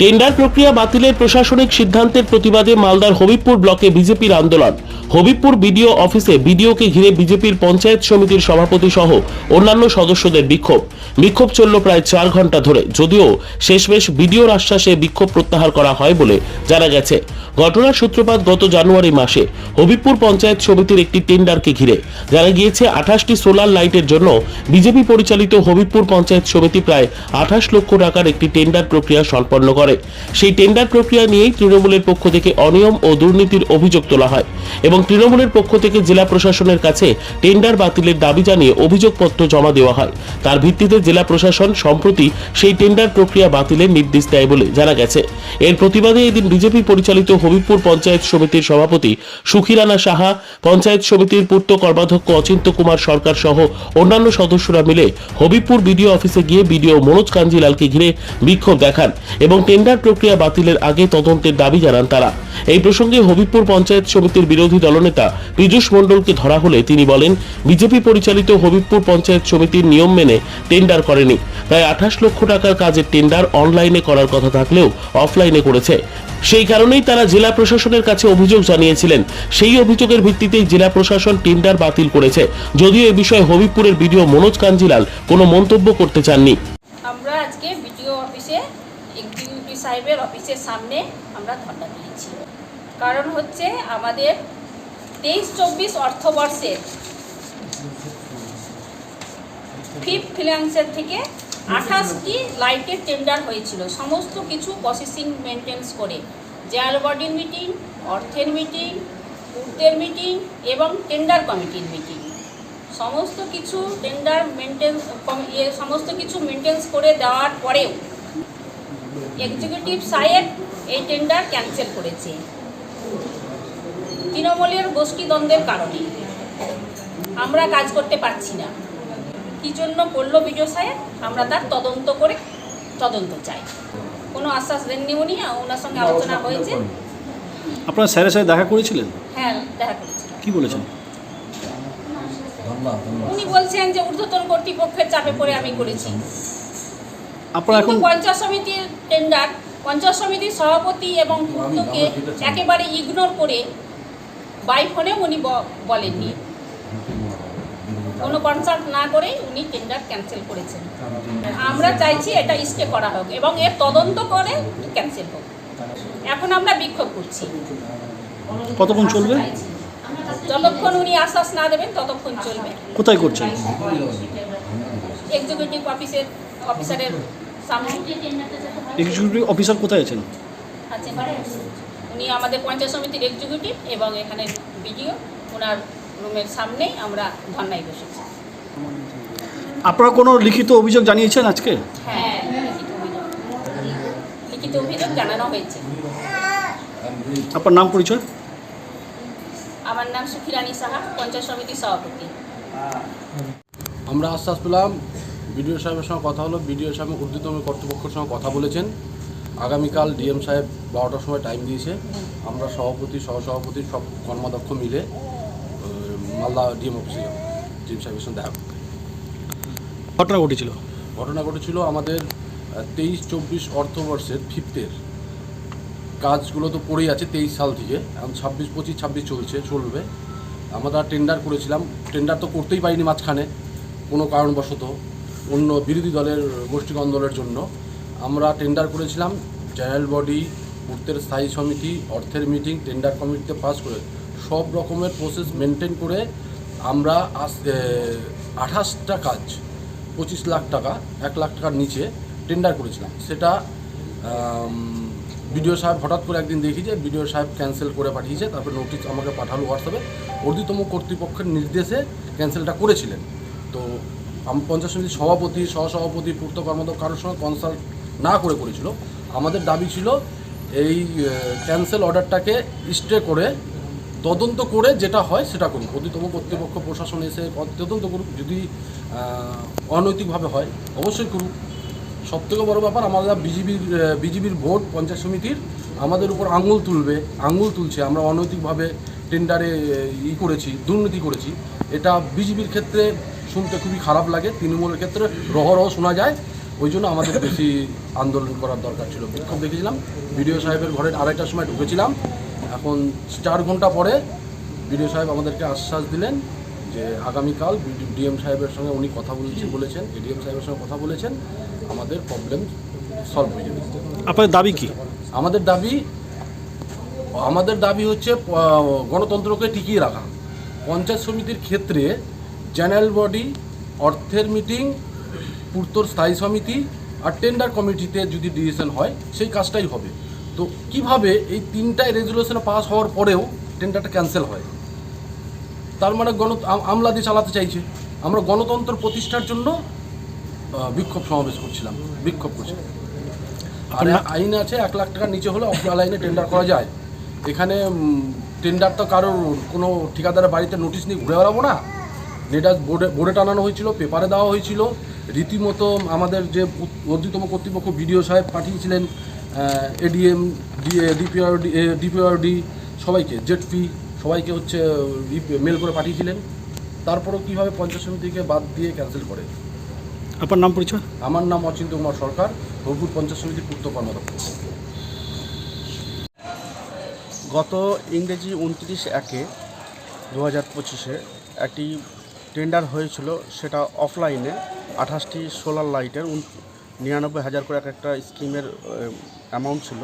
Tender প্রক্রিয়া বাতিলের প্রশাসনিক সিদ্ধান্তের প্রতিবাদে মালদার হবিবপুর ব্লকে বিজেপির আন্দোলন। হবিবপুর বিডিও অফিসে বিডিওকে ঘিরে বিজেপির পঞ্চায়েত সমিতির সভাপতি সহ অন্যান্য সদস্যদের বিক্ষোভ। বিক্ষোভ চলল প্রায় চার ঘণ্টা ধরে, যদিও শেষমেশ বিডিওর আশ্বাসে বিক্ষোভ প্রত্যাহার করা হয় বলে জানা গেছে। ঘটনার সূত্রপাত গত জানুয়ারি মাসে। হবিবপুর পঞ্চায়েত সমিতির একটি টেন্ডারকে ঘিরে জানা গিয়েছে, আঠাশটি সোলার লাইটের জন্য বিজেপি পরিচালিত হবিবপুর পঞ্চায়েত সমিতি প্রায় আঠাশ লক্ষ টাকার একটি টেন্ডার প্রক্রিয়া সম্পন্ন করে। সেই টেন্ডার প্রক্রিয়া নিয়েই তৃণমূলের পক্ষ থেকে অনিয়ম ও দুর্নীতির অভিযোগ তোলা হয় এবং তৃণমূলের পক্ষ থেকে জেলা প্রশাসনের কাছে টেন্ডার বাতিলের দাবি জানিয়ে অভিযোগপত্র জমা দেওয়া হয়। তার ভিত্তিতে জেলা প্রশাসন সম্প্রতি সেই টেন্ডার প্রক্রিয়া বাতিলের নির্দেশ দেয় বলে জানা গেছে। এর প্রতিবাদে এদিন বিজেপি পরিচালিত হবিবপুর পঞ্চায়েত সমিতির সভাপতি সুখিরানা সাহা, পঞ্চায়েত সমিতির পূর্ত কর্মাধ্যক্ষ অচিন্ত কুমার সরকার সহ অন্যান্য সদস্যরা মিলে হবিবপুর বিডিও অফিসে গিয়ে বিডিও মনোজ কাঞ্জিলালকে ঘিরে বিক্ষোভ দেখান এবং টেন্ডার প্রক্রিয়া বাতিলের আগে তদন্তের দাবি জানান তারা। এই প্রসঙ্গে হবিবপুর পঞ্চায়েত সমিতির বিরোধী দলনেতা পীযূষ মণ্ডলকে ধরা হলে তিনি বলেন, বিজেপি পরিচালিত হবিবপুর পঞ্চায়েত সমিতির নিয়ম মেনে টেন্ডার করেনি। প্রায় আঠাশ লক্ষ টাকার কাজের টেন্ডার অনলাইনে করার কথা থাকলেও অফলাইনে করেছে। সেই কারণেই তারা জেলা প্রশাসনের কাছে অভিযোগ জানিয়েছিলেন। সেই অভিযোগের ভিত্তিতেই জেলা প্রশাসন টেন্ডার বাতিল করেছে। যদিও এ বিষয়ে হবিবপুরের বিডিও মনোজ কাঞ্জিলাল কোনো মন্তব্য করতে চাননি। আমরা আজকে বিডিও অফিসে এক্সিকিউটিভ সাহেবের অফিসের সামনে আমরা ধর্ণা দিয়েছি কারণ হচ্ছে আমাদের তেইশ চব্বিশ অর্থবর্ষের ফিফথ ফিনান্সের থেকে আঠাশটি লাইটের টেন্ডার হয়েছিল। সমস্ত কিছু প্রসেসিং মেনটেন্স করে। জেয়াল বডির মিটিং, অর্থের মিটিং পূর্তের মিটিং এবং টেন্ডার কমিটির মিটিং। সমস্ত কিছু টেন্ডার মেনটেন ইয়ে সমস্ত কিছু মেনটেন্স করে দেওয়ার পরেও এক্সিকিউটিভ সাহেব এই টেন্ডার ক্যান্সেল করেছে। তৃণমূলের গোষ্ঠীদ্বন্দ্বের কারণে। আমরা কাজ করতে পারছি না। কী জন্য করল বিজয় সাহেব? আমরা তার তদন্ত করে তদন্ত চাই। কোনো আশ্বাস দেননি উনি ওনার সঙ্গে আলোচনা হয়েছে। আপনার স্যারের সাথে দেখা করেছিলেন? হ্যাঁ দেখা করেছিলাম। কি বলেছেন? উনি বলছেন যে ঊর্ধ্বতন কর্তৃপক্ষের চাপে পড়ে আমি করেছি। আপনারা এখন পঞ্চায়েত সমিতির টেন্ডার পঞ্চায়েত সমিতির সভাপতি এবং পূর্তকে একেবারে ইগনোর করে বাই ফোনে উনি ব- বলেননি। কোনো কনসাল্ট না করেই উনি টেন্ডার ক্যান্সেল করেছেন। আমরা চাইছি এটা স্টে করা হোক এবং এর তদন্ত করে ক্যান্সেল হোক। এখন আমরা বিক্ষোভ করছি। কতক্ষণ চলবে? যতক্ষণ উনি আশ্বাস না দেবেন ততক্ষণ চলবে। কোথায় করছেন? এক্সিকিউটিভ অফিসের অফিসারের এক্সিকিউটিভ অফিসার কোথায় আছেন? আছেন উনি আমাদের পঞ্চায়েত সমিতির এক্সিকিউটিভ এবং এখানে বিডিও ওনার রুমের সামনেই আমরা ধর্নায় বসেছি। আপনারা কোনো লিখিত অভিযোগ জানিয়েছেন আজকে? হ্যাঁ লিখিত অভিযোগ। লিখিত অভিযোগ জানানো হয়েছে। আপনার নাম পরিচয়? আমার নাম সুখিরানী সাহা পঞ্চায়েত সমিতির সভাপতি। আমরা আশ্বাস পেলাম বিডিও সাহেবের সঙ্গে কথা হলো। বিডিও সাহেব ঊর্ধ্বতন কর্তৃপক্ষের সঙ্গে কথা বলেছেন। আগামীকাল ডিএম সাহেব বারোটার সময় টাইম দিয়েছে। আমরা সভাপতি সহসভাপতি সব কর্মাধ্যক্ষ মিলে মালদা ডিএম অফিসে যাব। ডিএম সাহেবের সঙ্গে দেখা ঘটনা ঘটেছিল? ঘটনা ঘটেছিল আমাদের তেইশ চব্বিশ অর্থবর্ষের ফিফথের কাজগুলো তো পড়েই আছে তেইশ সাল থেকে। এখন ছাব্বিশ পঁচিশ ছাব্বিশ চলছে চলবে। আমরা টেন্ডার করেছিলাম। টেন্ডার তো করতেই পারিনি মাঝখানে। কোনো কারণবশত অন্য বিরোধী দলের গোষ্ঠী আন্দোলনের জন্য। আমরা টেন্ডার করেছিলাম, জেনারেল বডি পূর্তের স্থায়ী সমিতি, অর্থের মিটিং টেন্ডার কমিটিতে পাস করে সব রকমের প্রসেস মেনটেন করে আমরা আঠাশটা কাজ, পঁচিশ লাখ টাকা, এক লাখ টাকার নিচে টেন্ডার করেছিলাম। সেটা বিডিও সাহেব হঠাৎ করে একদিন দেখি যে বিডিও সাহেব ক্যান্সেল করে পাঠিয়েছে, তারপর নোটিশ আমাকে পাঠালো হোয়াটসঅ্যাপে ঊর্ধ্বতম কর্তৃপক্ষের নির্দেশে ক্যান্সেলটা করেছিলেন। তো পঞ্চায়েত সমিতির সভাপতি, সহসভাপতি, পূর্ত কর্মদক্ষ কারোর সঙ্গে কনসাল্ট না করে করেছিল। আমাদের দাবি ছিল এই ক্যান্সেল অর্ডারটাকে স্টে করে তদন্ত করে যেটা হয় সেটা করুক অধিতম কর্তৃপক্ষ, প্রশাসন এসে তদন্ত করুক। যদি অনৈতিকভাবে হয়, অবশ্যই করুক। সব থেকে বড় ব্যাপার, আমাদের বিজিবির বিজিবির ভোট পঞ্চায়েত সমিতির আমাদের উপর আঙুল তুলবে, আঙুল তুলছে। আমরা অনৈতিকভাবে টেন্ডারে ই করেছি, দুর্নীতি করেছি। এটা বিজিবির ক্ষেত্রে শুনতে খুবই খারাপ লাগে। তৃণমূলের ক্ষেত্রে রহরহ শোনা যায়। ওই জন্য আমাদের বেশি আন্দোলন করার দরকার ছিল। বিক্ষোভ দেখেছিলাম। বিডিও সাহেবের ঘরে আড়াইটার সময় ঢুকেছিলাম। এখন চার ঘণ্টা পরে বিডিও সাহেব আমাদেরকে আশ্বাস দিলেন যে আগামীকাল ডিএম সাহেবের সঙ্গে উনি কথা বলছি বলেছেন এডিএম সাহেবের সঙ্গে কথা বলেছেন। আমাদের প্রবলেম সলভ হয়ে যাবে। আপনাদের দাবি কি? আমাদের দাবি আমাদের দাবি হচ্ছে গণতন্ত্রকে টিকিয়ে রাখা। পঞ্চায়েত সমিতির ক্ষেত্রে জেনারেল বডি অর্থের মিটিং পূর্তর স্থায়ী সমিতি আর টেন্ডার কমিটিতে যদি ডিসিশন হয় সেই কাজটাই হবে। তো কীভাবে এই তিনটায় রেজুলেশন পাস হওয়ার পরেও টেন্ডারটা ক্যান্সেল হয়? তার মানে গণ আম- আমলাদি চালাতে চাইছে। আমরা গণতন্ত্র প্রতিষ্ঠার জন্য বিক্ষোভ সমাবেশ করছিলাম বিক্ষোভ করছিলাম। আর আইন আছে এক লাখ টাকার নিচে হলে অফ লাইনে টেন্ডার করা যায়। এখানে টেন্ডার তো কারোর কোনো ঠিকাদারের বাড়িতে নোটিশ নিয়ে ঘুরে বেড়াবো না। যেটা বোর্ডে বোর্ডে টানানো হয়েছিল পেপারে দেওয়া হয়েছিল। রীতিমতো আমাদের যে ঊর্ধ্বতম কর্তৃপক্ষ বিডিও সাহেব পাঠিয়েছিলেন এডিএম ডিপিআরডি ডিপিআরডি সবাইকে জেটপি সবাইকে হচ্ছে মেল করে পাঠিয়েছিলেন। তারপরেও কীভাবে পঞ্চায়েত সমিতিকে বাদ দিয়ে ক্যান্সেল করে? আপনার নাম পরিচয়? আমার নাম অচিন্ত কুমার সরকার হরপুর পঞ্চায়েত সমিতির পূর্ত কর্মদক্ষ গত ইংরেজি উনত্রিশ একে দু হাজার পঁচিশে একটি টেন্ডার হয়েছিল সেটা অফলাইনে আঠাশটি সোলার লাইটের নিরানব্বই হাজার করে এক একটা স্কিমের অ্যামাউন্ট ছিল।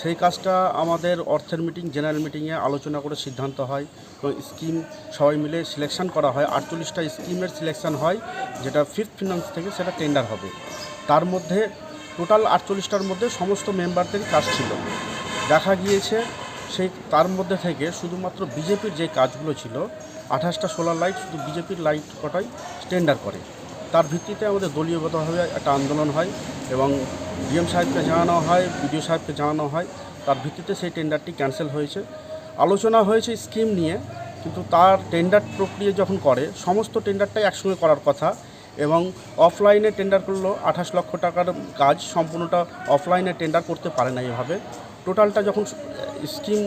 সেই কাজটা আমাদের অর্থের মিটিং, জেনারেল মিটিংয়ে আলোচনা করে সিদ্ধান্ত হয়। এবং স্কিম সবাই মিলে সিলেকশন করা হয়। আটচল্লিশটা স্কিমের সিলেকশন হয়, যেটা ফিফথ ফিনান্স থেকে সেটা টেন্ডার হবে। তার মধ্যে টোটাল আটচল্লিশটার মধ্যে সমস্ত মেম্বারদেরই কাজ ছিল। দেখা গিয়েছে সেই, তার মধ্যে থেকে শুধুমাত্র বিজেপির যে কাজগুলো ছিল আঠাশটা সোলার লাইট শুধু বিজেপির লাইট কটাই টেন্ডার করে। তার ভিত্তিতে আমাদের দলীয়গতভাবে একটা আন্দোলন হয় এবং ডিএম সাহেবকে জানানো হয়, বিডিও সাহেবকে জানানো হয়, তার ভিত্তিতে সেই টেন্ডারটি ক্যান্সেল হয়েছে। আলোচনা হয়েছে স্কিম নিয়ে, কিন্তু তার টেন্ডার প্রক্রিয়া যখন করে, সমস্ত টেন্ডারটাই একসঙ্গে করার কথা এবং অফলাইনে টেন্ডার করল, আঠাশ লক্ষ টাকার কাজ সম্পূর্ণটা অফলাইনে টেন্ডার করতে পারে না এভাবে। টোটালটা যখন স্কিম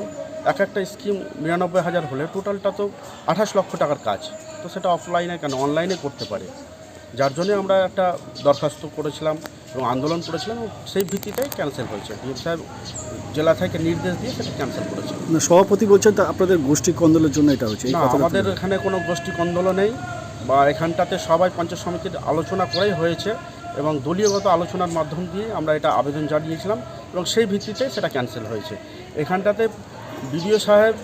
এক একটা স্কিম নিরানব্বই হাজার হলে টোটালটা তো আঠাশ লক্ষ টাকার কাজ। তো সেটা অফলাইনে কেন? অনলাইনে করতে পারে। যার জন্য আমরা একটা দরখাস্ত করেছিলাম এবং আন্দোলন করেছিলাম সেই ভিত্তিতেই ক্যান্সেল হয়েছে। ডিএম সাহেব জেলা থেকে নির্দেশ দিয়ে সেটা ক্যান্সেল করেছে। সভাপতি বলছেন তা আপনাদের গোষ্ঠী কন্দলের জন্য এটা হচ্ছে আমাদের এখানে কোনো গোষ্ঠী কন্দল নেই বা এখানটাতে সবাই পঞ্চায়েত সমিতির আলোচনা করেই হয়েছে এবং দলীয়গত আলোচনার মাধ্যম দিয়ে আমরা এটা আবেদন জানিয়েছিলাম এবং সেই ভিত্তিতে সেটা ক্যান্সেল হয়েছে। এখানটাতে বিডিও সাহেব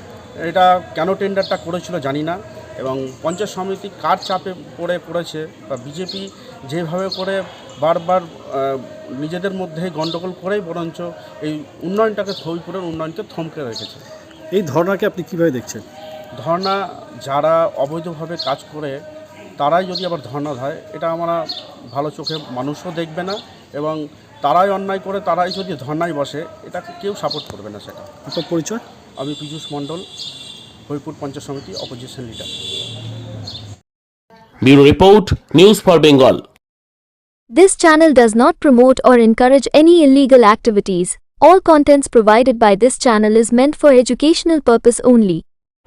এটা কেন টেন্ডারটা করেছিল জানি না এবং পঞ্চায়েত সমিতি কার চাপে পড়ে করেছে বা বিজেপি যেভাবে করে বারবার নিজেদের মধ্যে গণ্ডগোল করেই বরঞ্চ এই উন্নয়নটাকে হবিপুরের উন্নয়নকে থমকে রেখেছে। এই ধর্নাকে আপনি কীভাবে দেখছেন? ধর্না যারা অবৈধভাবে কাজ করে তারাই যদি আবার ধর্না দেয় এটা আমরা ভালো চোখে মানুষও দেখবে না এবং তারাই অন্যায় করে তারাই যদি ধর্নায় বসে এটাকে কেউ সাপোর্ট করবে না সেটা। আপনার পরিচয়? আমি পীযূষ মণ্ডল হরিপুর পঞ্চায়েত সমিতি opposition leader bureau report news for Bengal This channel does not promote or encourage any illegal activities. All contents provided by this channel is meant for educational purpose only.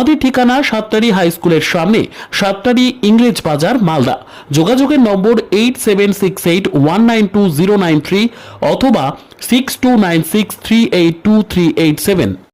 আমাদের ঠিকানা সাতটারি হাই স্কুলের সামনে, সাতটারি ইংরেজ বাজার, মালদা। যোগাযোগের নম্বর eight seven six eight one nine two zero nine three অথবা six two nine six three eight two three eight seven